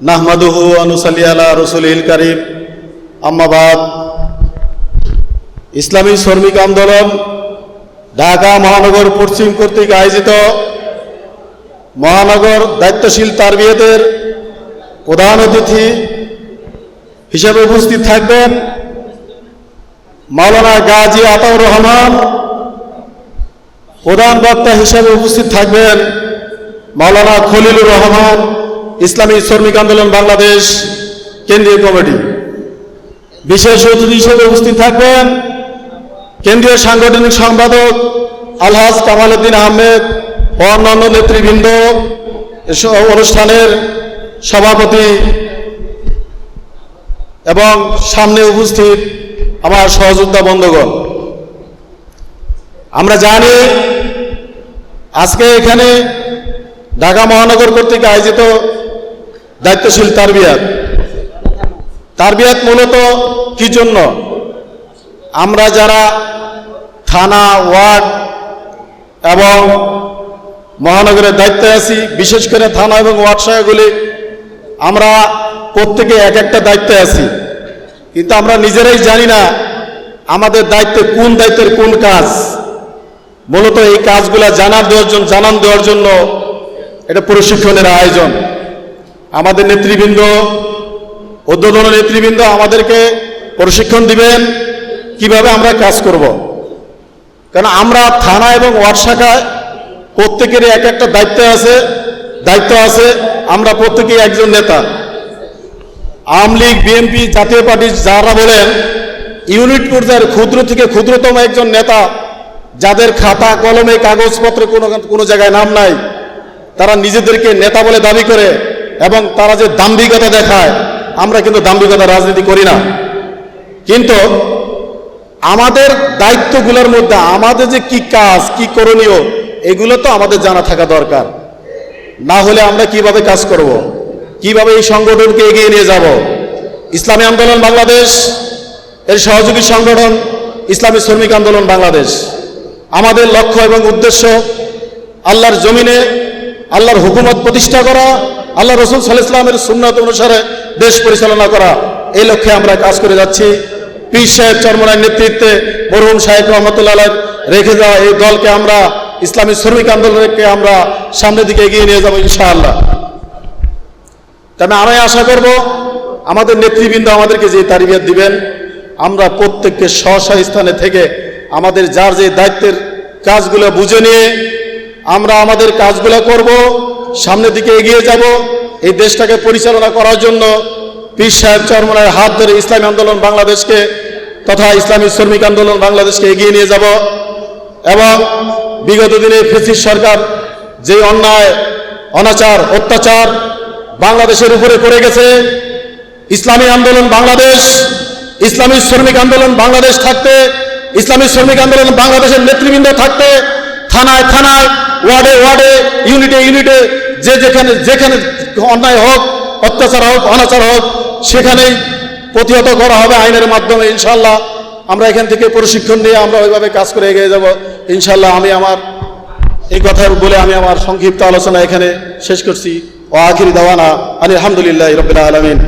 নাহমাদুহু আনুসাল্লি আলা রসুলিল করিম। আম্মাবাদ ইসলামী শ্রমিক আন্দোলন ঢাকা মহানগর পশ্চিম কর্তৃক আয়োজিত মহানগর দায়িত্বশীল তারবিয়তের প্রধান অতিথি হিসেবে উপস্থিত থাকবেন মাওলানা গাজী আতাউর রহমান, প্রধান বক্তা হিসেবে উপস্থিত থাকবেন মাওলানা খলিলুর রহমান ইসলামী শ্রমিক আন্দোলন বাংলাদেশ কেন্দ্রীয় কমিটি। বিশেষ অতিথি হিসেবে উপস্থিত থাকবেন কেন্দ্রীয় সাংগঠনিক সম্পাদক আলহাজ কামাল উদ্দিন আহমেদ ও অন্যান্য নেতৃবৃন্দ। অনুষ্ঠানের সভাপতি এবং সামনে উপস্থিত আমার সহযোদ্ধা বন্ধুগণ। আমরা জানি আজকে এখানে ঢাকা মহানগর কর্তৃক আয়োজিত দায়িত্বশীল তারবিয়াত। তারবিয়াত মূলত কি জন্য? আমরা যারা থানা, ওয়ার্ড এবং মহানগরের দায়িত্বে আছি, বিশেষ করে থানা এবং ওয়ার্ড সহায়গুলি আমরা প্রত্যেকে এক একটা দায়িত্বে আছি। কিন্তু আমরা নিজেরাই জানি না আমাদের দায়িত্বে কোন দায়িত্বের কোন কাজ। মূলত এই কাজগুলা জানার দেওয়ার জন্য, জানান দেওয়ার জন্য এটা প্রশিক্ষণের আয়োজন। আমাদের নেতৃবৃন্দ উদ্বোধন নেতৃবৃন্দ আমাদেরকে প্রশিক্ষণ দিবেন, কীভাবে আমরা কাজ করব। কারণ আমরা থানা এবং ওয়ার্ড শাখায় প্রত্যেকেরই এক একটা দায়িত্ব আছে দায়িত্ব আছে, আমরা প্রত্যেকেই একজন নেতা আওয়ামী লীগ, বিএনপি, জাতীয় পার্টি যারা বলেন, ইউনিট পর্যায়ের ক্ষুদ্র থেকে ক্ষুদ্রতম একজন নেতা, যাদের খাতা, কলমে কাগজপত্রে কোনো কোনো জায়গায় নাম নাই, তারা নিজেদেরকে নেতা বলে দাবি করে এবং তারা যে দাম্ভিকতা দেখায়, আমরা কিন্তু দাম্ভিকতা রাজনীতি করি না। কিন্তু আমাদের দায়িত্বগুলোর মধ্যে, আমাদের যে কি কাজ, কি করণীয়, এগুলো তো আমাদের জানা থাকা দরকার। না হলে আমরা কীভাবে কাজ করব। কীভাবে এই সংগঠনকে এগিয়ে নিয়ে যাব? ইসলামী আন্দোলন বাংলাদেশ, এর সহযোগী সংগঠন ইসলামী শ্রমিক আন্দোলন বাংলাদেশ। আমাদের লক্ষ্য এবং উদ্দেশ্য, আল্লাহর জমিনে, আল্লাহর হুকুমত প্রতিষ্ঠা করা আল্লাহ রসুল সাল ইসলামের সুন্নত অনুসারে দেশ পরিচালনা করা, এই লক্ষ্যে আমরা কাজ করে যাচ্ছি। পীর সাহেব চরমনার নেতৃত্বে মরহুম সাহেব রহমতুল্লাহ রেখে যাওয়া এই দলকে আমরা, ইসলামী শ্রমিক আন্দোলনকে আমরা সামনের দিকে এগিয়ে নিয়ে যাব ইনশাআল্লাহ। তবে আমি আশা করব, আমাদের নেতৃবৃন্দ আমাদেরকে যে তারিবিয়াত দিবেন, আমরা প্রত্যেককে স্ব স্থানে থেকে আমাদের যার যে দায়িত্বের কাজগুলো বুঝে নিয়ে আমরা আমাদের কাজগুলো করব। সামনের দিকে এগিয়ে যাব। এই দেশটাকে পরিচালনা করার জন্য পীর সাহেব চরমনার হাত ধরে ইসলামী আন্দোলন বাংলাদেশকে তথা ইসলামী শ্রমিক আন্দোলন বাংলাদেশকে এগিয়ে নিয়ে যাব এবং বিগত দিনে ফেসিস সরকার যে অন্যায়, অনাচার, অত্যাচার বাংলাদেশের উপরে পড়ে গেছে, ইসলামী আন্দোলন বাংলাদেশ, ইসলামী শ্রমিক আন্দোলন বাংলাদেশ থাকতে, ইসলামী শ্রমিক আন্দোলন বাংলাদেশের নেতৃবৃন্দ থাকতে, থানায় থানায়, ওয়ার্ডে ওয়ার্ডে, ইউনিটে ইউনিটে যে যেখানে যেখানে অন্যায় হোক, অত্যাচার হোক, অনাচার হোক, সেখানেই প্রতিহত করা হবে আইনের মাধ্যমে ইনশাল্লাহ আমরা এখান থেকে প্রশিক্ষণ নিয়ে আমরা ওইভাবে কাজ করে এগিয়ে যাব। ইনশাল্লাহ আমি আমার, এই কথা বলে আমি আমার সংক্ষিপ্ত আলোচনা এখানে শেষ করছি। ও আখির দাওয়ানা আলহামদুলিল্লাহ রবিল আলমিন।